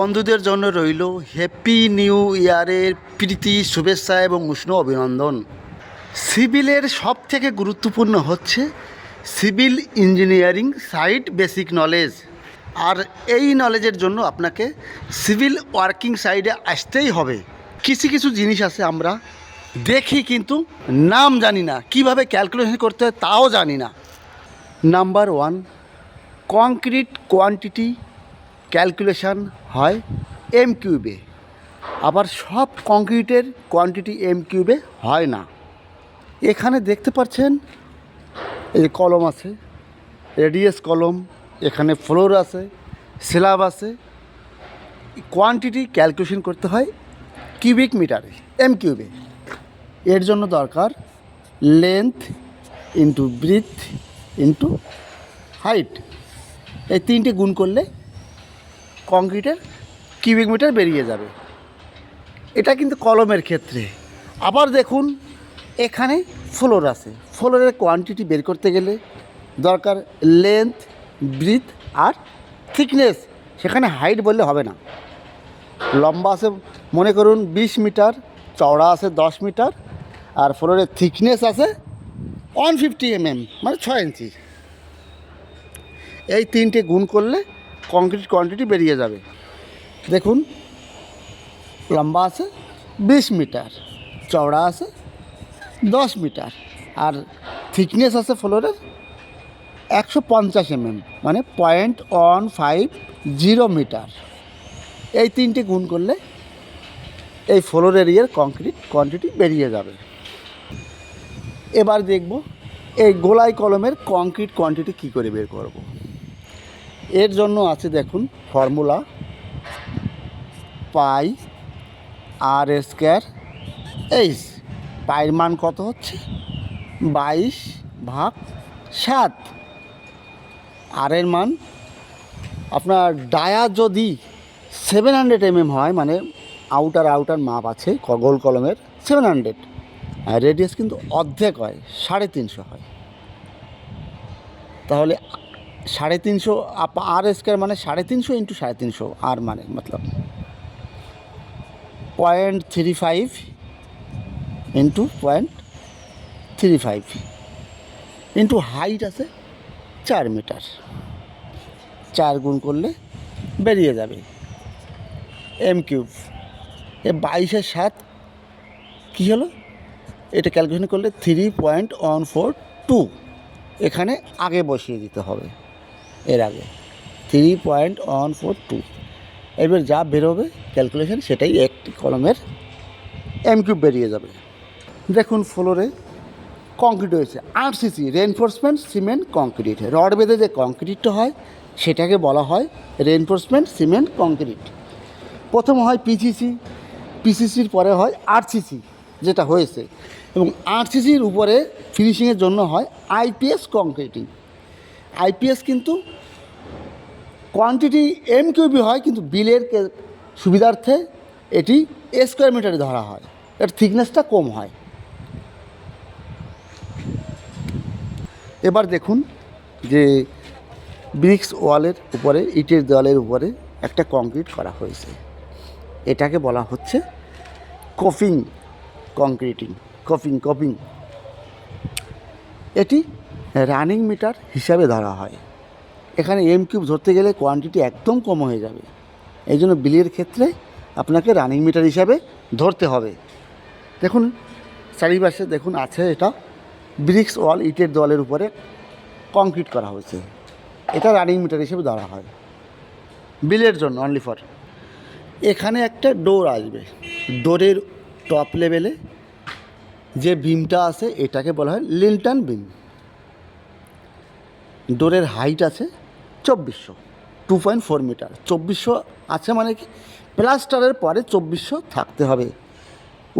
বন্ধুদের জন্য রইল হ্যাপি নিউ ইয়ারের প্রীতি, শুভেচ্ছা এবং উষ্ণ অভিনন্দন। সিভিলের সব থেকে গুরুত্বপূর্ণ হচ্ছে civil engineering site basic knowledge. আর এই নলেজের জন্য আপনাকে সিভিল ওয়ার্কিং সাইডে আসতেই হবে। কিছু কিছু জিনিস আছে আমরা দেখি কিন্তু নাম জানি না, কীভাবে ক্যালকুলেশন করতে হয় তাও জানি না। Number one, concrete quantity calculation হয় এম কিউবে। আবার সব কংক্রিটের কোয়ান্টিটি এম কিউবে হয় না। এখানে দেখতে পাচ্ছেন, এই কলম আছে, রেডিয়াস কলম, এখানে ফ্লোর আছে, স্ল্যাব আছে। কোয়ান্টিটি ক্যালকুলেশন করতে হয় কিউবিক মিটারে, এম কিউবে। এর জন্য দরকার length into breadth into height. এই তিনটে গুণ করলে কংক্রিটের কিউবিক মিটার বেরিয়ে যাবে। এটা কিন্তু কলমের ক্ষেত্রে। আবার দেখুন, এখানে ফ্লোর আছে। ফ্লোরের কোয়ান্টিটি বের করতে গেলে দরকার লেন্থ ব্রিথ আর থিকনেস সেখানে হাইট বললে হবে না। লম্বা আছে, মনে করুন বিশ মিটার, চওড়া আছে দশ মিটার, আর ফ্লোরের থিকনেস আছে ওয়ান ফিফটি এমএম মানে ছয় ইঞ্চি। এই তিনটে গুণ করলে কংক্রিট কোয়ান্টিটি বেরিয়ে যাবে। দেখুন, লম্বা আছে, বিশ মিটার, চওড়া আছে, দশ মিটার, আর থিকনেস আছে ফ্লোরের একশো পঞ্চাশ এমএম মানে point one five zero metre এই তিনটে গুণ করলে এই ফ্লোর এরিয়ার কংক্রিট কোয়ান্টিটি বেরিয়ে যাবে। এবার দেখব এই গোলাই কলমের কংক্রিট কোয়ান্টিটি কী করে বের করব। এর জন্য আছে দেখুন formula pi r square H পায়ের মান কত হচ্ছে? বাইশ ভাগ সাত। আর এর মান, আপনার ডায়া যদি সেভেন হান্ড্রেড এমএম হয় মানে আউটার আউটার মাপ আছে গোল কলমের সেভেন হান্ড্রেড আর রেডিয়াস কিন্তু অর্ধেক হয়, সাড়ে তিনশো হয়। তাহলে সাড়ে তিনশো আর স্কোয়ার মানে সাড়ে তিনশো ইন্টু সাড়ে তিনশো, আর মানে মতলব point three five into point three five into height আছে চার মিটার চার গুণ করলে বেরিয়ে যাবে। এম কিউব এ বাইশের সাত কী হলো? এটা ক্যালকুলেশন করলে three point one four two এখানে আগে বসিয়ে দিতে হবে। এর আগে। Three point one four two এবার যা বেরোবে ক্যালকুলেশন সেটাই একটি কলমের এম কিউব বেরিয়ে যাবে। দেখুন ফ্লোরে কংক্রিট হয়েছে আর CC reinforcement cement concrete rod বেঁধে যে কংক্রিটটা হয়, সেটাকে বলা হয় রেনফোর্সমেন্ট সিমেন্ট কংক্রিট প্রথম হয় পিসিসি পিসিসির পরে হয় আরসিসি যেটা হয়েছে। এবং আরসিসির উপরে ফিনিশিংয়ের জন্য হয় আইপিএস কংক্রিটিং আইপিএস কিন্তু কোয়ান্টিটি এম কিউবি হয়, কিন্তু বিলের সুবিধার্থে এটি স্কোয়ার মিটারে ধরা হয়। এর থিকনেসটা কম হয়। এবার দেখুন যে ব্রিক্স ওয়ালের উপরে, ইটের দেওয়ালের উপরে একটা কংক্রিট করা হয়েছে। এটাকে বলা হচ্ছে কফিং কংক্রিটিং কফিং কপিং এটি রানিং মিটার হিসাবে ধরা হয়। এখানে এম কিউব ধরতে গেলে কোয়ান্টিটি একদম কম হয়ে যাবে। এই জন্য বিলের ক্ষেত্রে আপনাকে রানিং মিটার হিসাবে ধরতে হবে। দেখুন, চারিপাশে দেখুন আছে এটা ব্রিক্স ওয়াল ইটের দেওয়ালের উপরে কংক্রিট করা হয়েছে। এটা রানিং মিটার হিসেবে ধরা হয়। বিলের জন্য অনলি ফর এখানে একটা ডোর আসবে। ডোরের টপ লেভেলে যে বিমটা আছে, এটাকে বলা হয় লিন্টান বিম ডোরের হাইট আছে চব্বিশশো টু পয়েন্ট ফোর মিটার। চব্বিশশো আছে মানে কি? প্লাস্টারের পরে চব্বিশশো থাকতে হবে।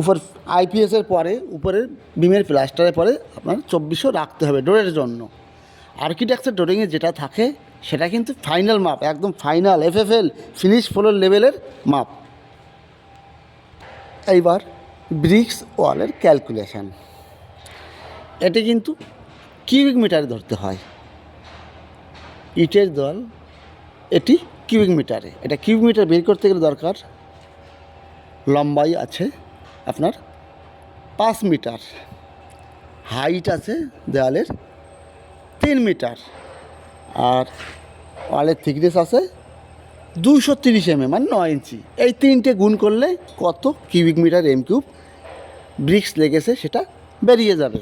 উপর আইপিএসের পরে উপরের বিমের প্লাস্টারের পরে আপনার চব্বিশশো রাখতে হবে ডোরের জন্য। আর্কিটেকচার ডোরিংয়ে যেটা থাকে, সেটা কিন্তু ফাইনাল মাপ একদম ফাইনাল এফএফএল ফিনিশ ফ্লোর লেভেলের মাপ এইবার ব্রিক্স ওয়ালের ক্যালকুলেশান এটি কিন্তু কিউবিক মিটারে ধরতে হয়। ইটের দল, এটি কিউবিক মিটারে। এটা কিউবিক মিটার বের করতে গেলে দরকার লম্বাই আছে, আপনার পাঁচ মিটার। হাইট আছে দেওয়ালের তিন মিটার। আর ওয়ালের থিকনেস আছে দুশো তিরিশ এম মানে নয় ইঞ্চি। এই তিনটে গুণ করলে কত cubic metre M cube bricks লেগেছে সেটা বেরিয়ে যাবে।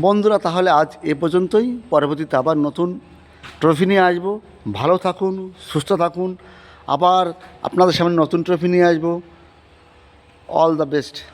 বন্ধুরা, তাহলে আজ এ পর্যন্তই। পরবর্তীতে আবার নতুন ট্রফি নিয়ে আসব। ভালো থাকুন, সুস্থ থাকুন। আবার আপনাদের সামনে নতুন ট্রফি নিয়ে আসব। All the best